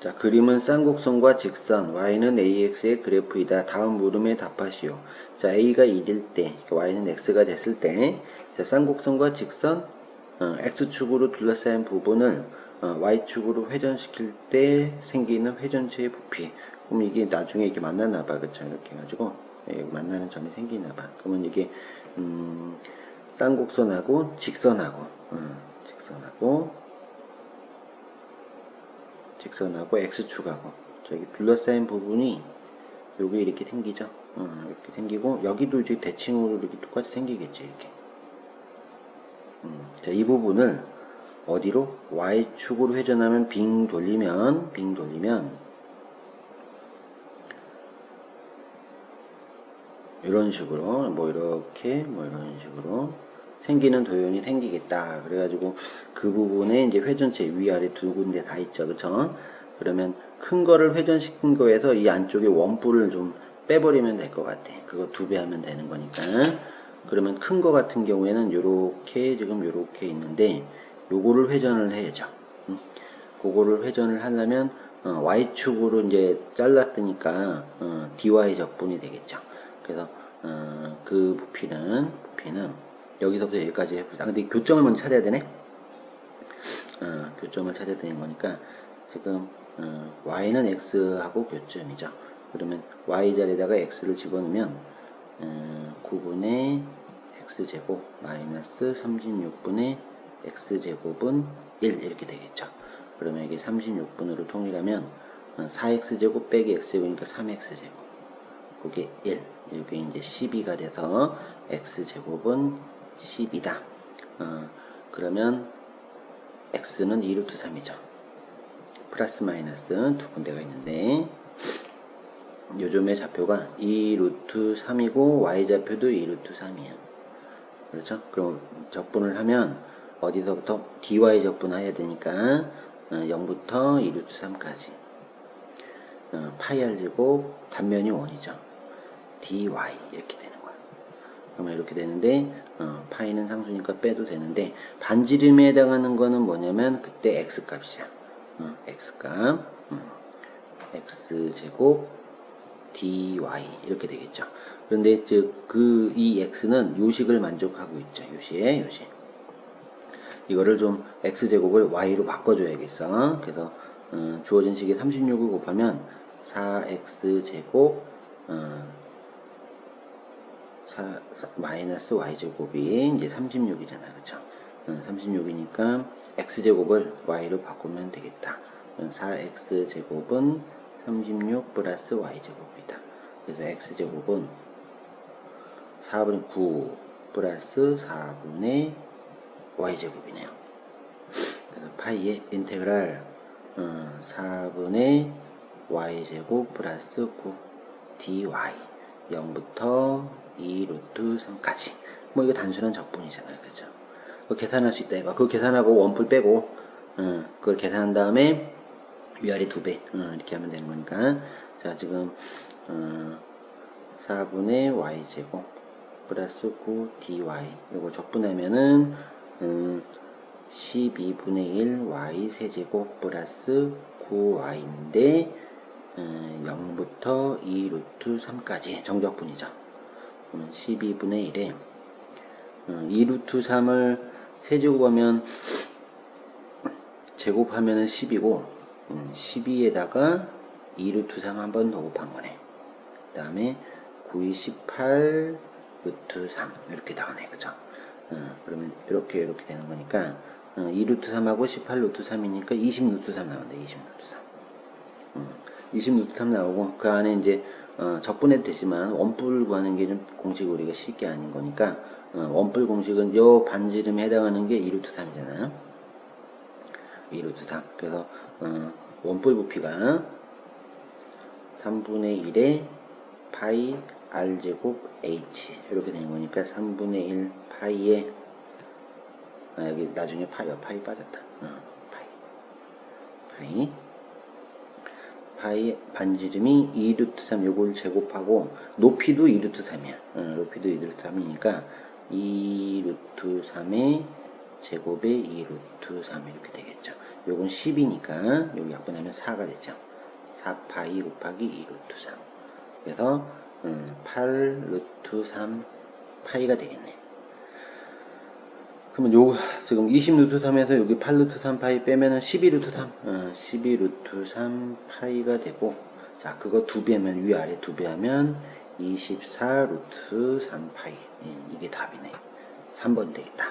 자, 그림은 쌍곡선과 직선, y는 ax의 그래프이다. 다음 물음에 답하시오. 자, a가 1일 때, y는 x가 됐을 때, 자, 쌍곡선과 직선, 어, x축으로 둘러싸인 부분을 어, y축으로 회전시킬 때 생기는 회전체의 부피. 그럼 이게 나중에 이렇게 만나나 봐. 그쵸? 이렇게 해가지고, 예, 만나는 점이 생기나 봐. 그러면 이게, 음, 쌍곡선하고 직선하고, 어, 직선하고, 직선하고 x축하고 저기 둘러싸인 부분이 여기 이렇게 생기죠. 어, 이렇게 생기고 여기도 이제 대칭으로 이렇게 똑같이 생기겠지 이렇게. 음, 자, 이 부분을 어디로 y축으로 회전하면 빙 돌리면 빙 돌리면 이런 식으로 뭐 이렇게 뭐 이런 식으로 생기는 도형이 생기겠다. 그래가지고 그 부분에 이제 회전체 위아래 두 군데 다 있죠. 그쵸? 그러면 큰 거를 회전시킨 거에서 이 안쪽에 원뿔을 좀 빼버리면 될 것 같아. 그거 두 배 하면 되는 거니까. 그러면 큰 거 같은 경우에는 요렇게 지금 요렇게 있는데 요거를 회전을 해야죠. 응? 그거를 회전을 하려면 어, Y축으로 이제 잘랐으니까 어, DY 적분이 되겠죠. 그래서 어, 그 부피는 부피는 여기서부터 여기까지. 아, 근데 교점을 먼저 찾아야 되네. 어, 교점을 찾아야 되는 거니까 지금 어, y는 x하고 교점이죠. 그러면 y 자리에다가 x를 집어넣으면 어, 9분의 x제곱 마이너스 36분의 x제곱은 1 이렇게 되겠죠. 그러면 이게 36분으로 통일하면 4x제곱 빼기 x제곱이니까 3x제곱 그게 1 이게 이제 12가 돼서 x제곱은 10이다. 어, 그러면 x는 2 루트 3이죠. 플러스 마이너스 두 군데가 있는데 요즘의 좌표가 2 루트 3이고 y좌표도 2 루트 3이에요. 그렇죠? 그럼 적분을 하면 어디서부터 dy 적분해야 되니까 어, 0부터 2 루트 3까지 어, 파이 r 제곱 단면이 1이죠. dy 이렇게 되는. 그러면 이렇게 되는데 어, 파이는 상수니까 빼도 되는데 반지름에 해당하는 거는 뭐냐면 그때 x 값이야. 어, x 값 음, x 제곱 dy 이렇게 되겠죠. 그런데 즉그 이 x는 요식을 만족하고 있죠. 요시에 요시. 이거를 좀 x 제곱을 y로 바꿔줘야겠어. 그래서 어, 주어진 식에 36을 곱하면 4x 제곱 어, 4, 마이너스 y제곱이 이제 36이잖아. 그쵸? 36이니까 x제곱을 y로 바꾸면 되겠다. 4x제곱은 36 플러스 y제곱이다. 그래서 x제곱은 4분의 9 플러스 4분의 y제곱이네요. 그래서 파이의 인테그랄 어, 4분의 y제곱 플러스 9 dy 0부터 2 루트 3까지. 뭐 이거 단순한 적분이잖아요. 그죠? 그 계산할 수 있다 이거 그거 계산하고 원풀 빼고 어, 그걸 계산한 다음에 위아래 두배 어, 이렇게 하면 되는 거니까. 자 지금 어, 4분의 y제곱 플러스 9 dy. 이거 적분하면은 음, 12분의 1 y 세제곱 플러스 9y인데 음, 0부터 2 루트 3까지 정적분이죠. 12분의 1에 2루트 3을 세제곱하면 제곱하면은 10이고 12에다가 2루트 3 한 번 더 곱한 거네. 그 다음에 9이 18 루트 3 이렇게 나오네 그죠? 어, 그러면 이렇게 이렇게 되는 거니까 어, 2루트 3하고 18 루트 3이니까 20 루트 3 나온다 20 루트 3 어, 20 루트 3 나오고 그 안에 이제 어, 적분해도 되지만 원뿔 구하는 게 좀 공식 우리가 쉽게 아닌 거니까 어, 원뿔 공식은 요 반지름에 해당하는 게 2루트 3이잖아요. 2루트 3. 그래서 어, 원뿔 부피가 3분의 1에 파이 r 제곱 h 이렇게 되는 거니까 3분의 1 파이에 아, 여기 나중에 파이 파이 빠졌다. 어, 파이 파이 파이 반지름이 2루트 3 요걸 제곱하고 높이도 2루트 3이야. 어, 높이도 2루트 3이니까 2루트 3의 제곱에 2루트 3 이렇게 되겠죠. 요건 10이니까 여기 약분하면 4가 되죠. 4파이 곱하기 2 루트 3. 그래서 음, 8 루트 3 파이가 되겠네. 그러면 요 지금 20 루트 3에서 여기 8 루트 3 파이 빼면은 12 루트 3, 어, 12 루트 3 파이가 되고, 자 그거 두 배면 위 아래 두 배 하면 24 루트 3 파이 예, 이게 답이네. 3번 되겠다.